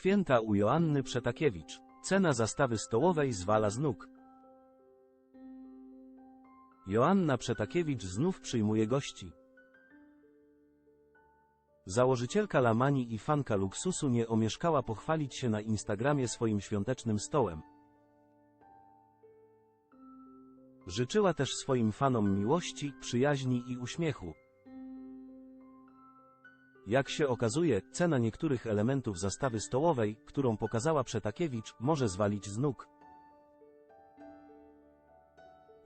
Święta u Joanny Przetakiewicz. Cena zastawy stołowej zwala z nóg. Joanna Przetakiewicz znów przyjmuje gości. Założycielka Lamani i fanka luksusu nie omieszkała pochwalić się na Instagramie swoim świątecznym stołem. Życzyła też swoim fanom miłości, przyjaźni i uśmiechu. Jak się okazuje, cena niektórych elementów zastawy stołowej, którą pokazała Przetakiewicz, może zwalić z nóg.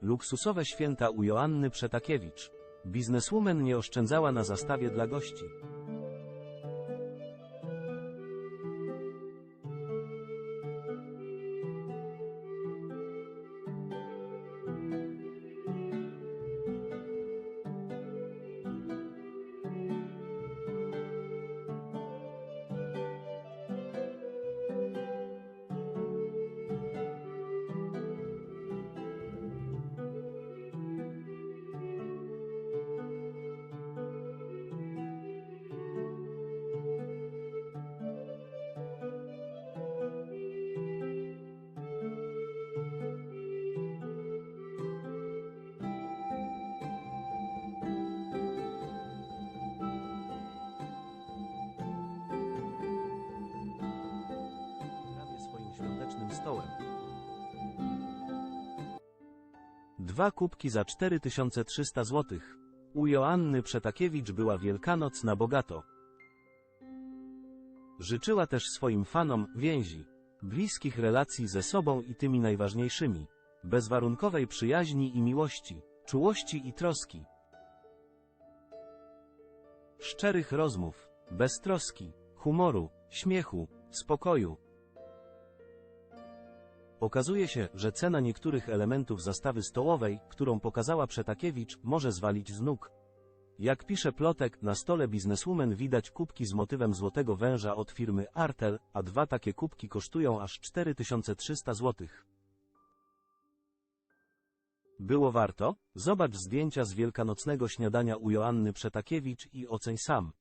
Luksusowe święta u Joanny Przetakiewicz. Bizneswoman nie oszczędzała na zastawie dla gości. Stołem. Dwa kubki za 4300 zł. U Joanny Przetakiewicz była Wielkanoc na bogato. Życzyła też swoim fanom więzi, bliskich relacji ze sobą i tymi najważniejszymi, bezwarunkowej przyjaźni i miłości, czułości i troski, szczerych rozmów, beztroski, humoru, śmiechu, spokoju, Okazuje się, że cena niektórych elementów zastawy stołowej, którą pokazała Przetakiewicz, może zwalić z nóg. Jak pisze plotek, na stole bizneswoman widać kubki z motywem złotego węża od firmy Artel, a dwa takie kubki kosztują aż 4300 zł. Było warto? Zobacz zdjęcia z wielkanocnego śniadania u Joanny Przetakiewicz i oceń sam.